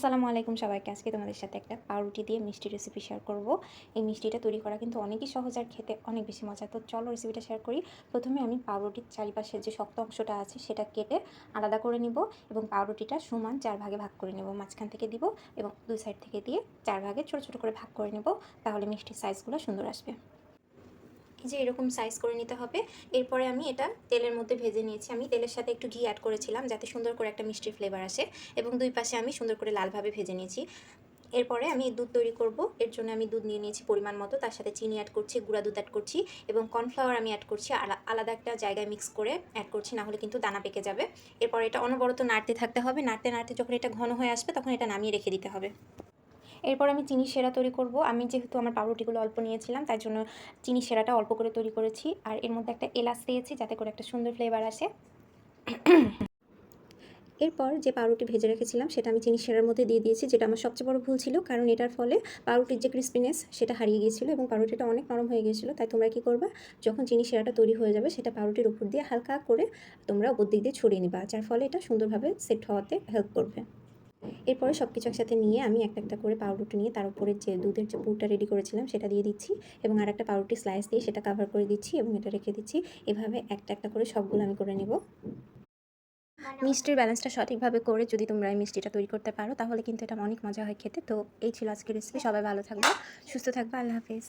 আসসালামু আলাইকুম সবাইকে। আজকে তোমাদের সাথে একটা পাউরুটি দিয়ে মিষ্টি রেসিপি শেয়ার করব। এই মিষ্টিটা তৈরি করা কিন্তু অনেকই সহজ আর খেতে অনেক বেশি মজা তো চলো রেসিপিটা শেয়ার করি। প্রথমে আমি পাউরুটির চারিপাশে যে শক্ত অংশটা আছে সেটা কেটে আলাদা করে নিব এবং পাউরুটিটা সমান চার ভাগে ভাগ করে নেব। মাঝখান থেকে দিব এবং দুই সাইড থেকে দিয়ে চার ভাগে ছোটো ছোটো করে ভাগ করে নেব। তাহলে মিষ্টির সাইজগুলো সুন্দর আসবে। যে এরকম সাইজ করে নিতে হবে। এরপরে আমি এটা তেলের মধ্যে ভেজে নিয়েছি। আমি তেলের সাথে একটু ঘি অ্যাড করেছিলাম যাতে সুন্দর করে একটা মিষ্টির ফ্লেভার আসে এবং দুই পাশে আমি সুন্দর করে লালভাবে ভেজে নিয়েছি। এরপরে আমি দুধ তৈরি করব। এর জন্য আমি দুধ নিয়ে নিয়েছি পরিমাণ মতো। তার সাথে চিনি অ্যাড করছি, গুঁড়া দুধ অ্যাড করছি এবং কর্নফ্লাওয়ার আমি অ্যাড করছি। আলা- আলাদা একটা জায়গায় মিক্স করে অ্যাড করছি না হলে কিন্তু দানা পেকে যাবে। এরপর এটা অনবরত নাড়তে থাকতে হবে। নাড়তে নাড়তে যখন এটা ঘন হয়ে আসবে তখন এটা নামিয়ে রেখে দিতে হবে। এরপর আমি চিনি সেরা তৈরি করব। আমি যেহেতু আমার পাউরুটিগুলো অল্প নিয়েছিলাম, তাই জন্য চিনি সেরাটা অল্প করে তৈরি করেছি। আর এর মধ্যে একটা এলাচ দিয়েছি, যাতে করে একটা সুন্দর ফ্লেভার আসে। এরপর যে পাউরুটি ভেজে রেখেছিলাম, সেটা আমি চিনি সেরার মধ্যে দিয়ে দিয়েছি, যেটা আমার সবচেয়ে বড় ভুল ছিল, কারণ এটার ফলে পাউরুটির যে ক্রিস্পিনেস সেটা হারিয়ে গিয়েছিল এবং পাউরুটিটা অনেক নরম হয়ে গিয়েছিল। তাই তোমরা কি করবে, যখন চিনি সেরাটা তৈরি হয়ে যাবে, সেটা পাউরুটির উপর দিয়ে হালকা করে তোমরা উপর দিক দিয়ে ছড়িয়ে নিবা, যার ফলে এটা সুন্দরভাবে সেট হওয়াতে হেল্প করবে। এরপরে সব কিছু একসাথে নিয়ে আমি একটা একটা করে পাউরুটি নিয়ে তার উপরে যে দুধের যে পুরটা রেডি করেছিলাম সেটা দিয়ে দিচ্ছি এবং আর একটা পাউরুটি স্লাইস দিয়ে সেটা কাভার করে দিচ্ছি এবং এটা রেখে দিচ্ছি। এভাবে একটা একটা করে সবগুলো আমি করে নেব। মিষ্টির ব্যালেন্সটা সঠিকভাবে করে যদি তোমরা এই মিষ্টিটা তৈরি করতে পারো তাহলে কিন্তু এটা অনেক মজা হয় খেতে। তো এই ছিল আজকের রেসিপি সবাই ভালো থাকবে, সুস্থ থাকবে। আল্লাহ হাফিজ।